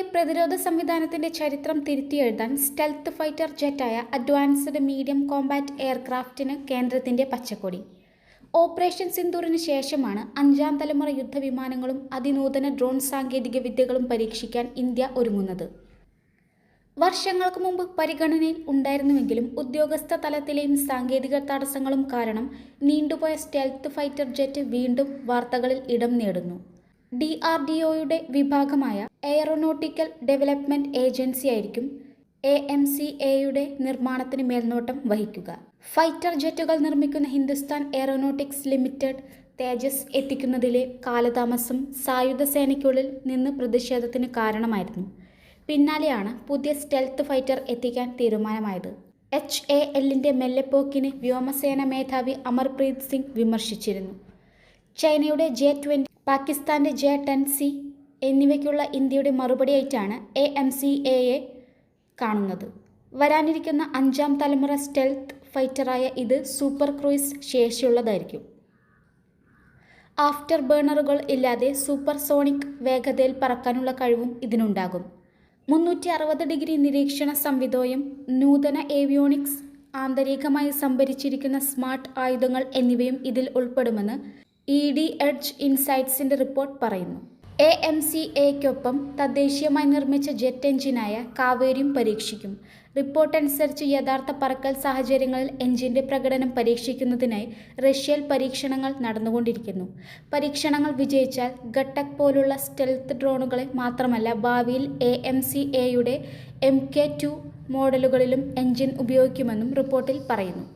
ഇന്ത്യയുടെ പ്രതിരോധ സംവിധാനത്തിന്റെ ചരിത്രം തിരുത്തിയെഴുതാൻ സ്റ്റെൽത്ത് ഫൈറ്റർ ജെറ്റായ അഡ്വാൻസ്ഡ് മീഡിയം കോമ്പാറ്റ് എയർക്രാഫ്റ്റിന് കേന്ദ്രത്തിന്റെ പച്ചക്കൊടി. ഓപ്പറേഷൻ സിന്ദൂറിന് ശേഷമാണ് അഞ്ചാം തലമുറ യുദ്ധവിമാനങ്ങളും അതിനൂതന ഡ്രോൺ സാങ്കേതിക വിദ്യകളും പരീക്ഷിക്കാൻ ഇന്ത്യ ഒരുങ്ങുന്നത്. വർഷങ്ങൾക്ക് മുമ്പ് പരിഗണനയിൽ ഉണ്ടായിരുന്നുവെങ്കിലും ഉദ്യോഗസ്ഥ തലത്തിലെയും സാങ്കേതിക തടസ്സങ്ങളും കാരണം നീണ്ടുപോയ സ്റ്റെൽത്ത് ഫൈറ്റർ ജെറ്റ് വീണ്ടും വാർത്തകളിൽ ഇടം നേടുന്നു. ഡി ആർ ഡി ഒയുടെ വിഭാഗമായ എയറോനോട്ടിക്കൽ ഡെവലപ്മെന്റ് ഏജൻസിയായിരിക്കും എ എം സി എയുടെ നിർമ്മാണത്തിന് മേൽനോട്ടം വഹിക്കുക. ഫൈറ്റർ ജെറ്റുകൾ നിർമ്മിക്കുന്ന ഹിന്ദുസ്ഥാൻ എയറോനോട്ടിക്സ് ലിമിറ്റഡ് തേജസ് എത്തിക്കുന്നതിലെ കാലതാമസം സായുധ സേനയ്ക്കുള്ളിൽ നിന്ന് പ്രതിഷേധത്തിന് കാരണമായിരുന്നു. പിന്നാലെയാണ് പുതിയ സ്റ്റെൽത്ത് ഫൈറ്റർ എത്തിക്കാൻ തീരുമാനമായത്. എച്ച് എ എല്ലിന്റെ മെല്ലെപ്പോക്കിനെ വ്യോമസേന മേധാവി അമർപ്രീത് സിംഗ് വിമർശിച്ചിരുന്നു. ചൈനയുടെ ജെ ട്വന്റി പാകിസ്ഥാന്റെ ജെ ടെൻ സി എന്നിവയ്ക്കുള്ള ഇന്ത്യയുടെ മറുപടിയായിട്ടാണ് എ എം സി എയെ കാണുന്നത്. വരാനിരിക്കുന്ന അഞ്ചാം തലമുറ സ്റ്റെൽത്ത് ഫൈറ്ററായ ഇത് സൂപ്പർ ക്രൂയിസ് ശേഷിയുള്ളതായിരിക്കും. ആഫ്റ്റർ ബേണറുകൾ ഇല്ലാതെ സൂപ്പർ സോണിക് വേഗതയിൽ പറക്കാനുള്ള കഴിവും ഇതിനുണ്ടാകും. മുന്നൂറ്റി അറുപത് ഡിഗ്രി നിരീക്ഷണ സംവിധോയം നൂതന ഏവിയോണിക്സ് ആന്തരികമായി സംഭരിച്ചിരിക്കുന്ന സ്മാർട്ട് ആയുധങ്ങൾ എന്നിവയും ഇതിൽ ഉൾപ്പെടുമെന്ന് ഇ ഡി എഡ്ജ് ഇൻസൈറ്റ്സിന്റെ റിപ്പോർട്ട് പറയുന്നു. എ എം സി എക്കൊപ്പം തദ്ദേശീയമായി നിർമ്മിച്ച ജെറ്റ് എഞ്ചിനായ കാവേരിയും പരീക്ഷിക്കും. റിപ്പോർട്ട് അനുസരിച്ച് യഥാർത്ഥ പറക്കൽ സാഹചര്യങ്ങളിൽ എഞ്ചിന്റെ പ്രകടനം പരീക്ഷിക്കുന്നതിനായി റഷ്യയിൽ പരീക്ഷണങ്ങൾ നടന്നുകൊണ്ടിരിക്കുന്നു. പരീക്ഷണങ്ങൾ വിജയിച്ചാൽ ഗട്ടക് പോലുള്ള സ്റ്റെൽത്ത് ഡ്രോണുകളെ മാത്രമല്ല ഭാവിയിൽ എ എം സി എയുടെ എം കെ ടു മോഡലുകളിലും എഞ്ചിൻ ഉപയോഗിക്കുമെന്നും റിപ്പോർട്ടിൽ പറയുന്നു.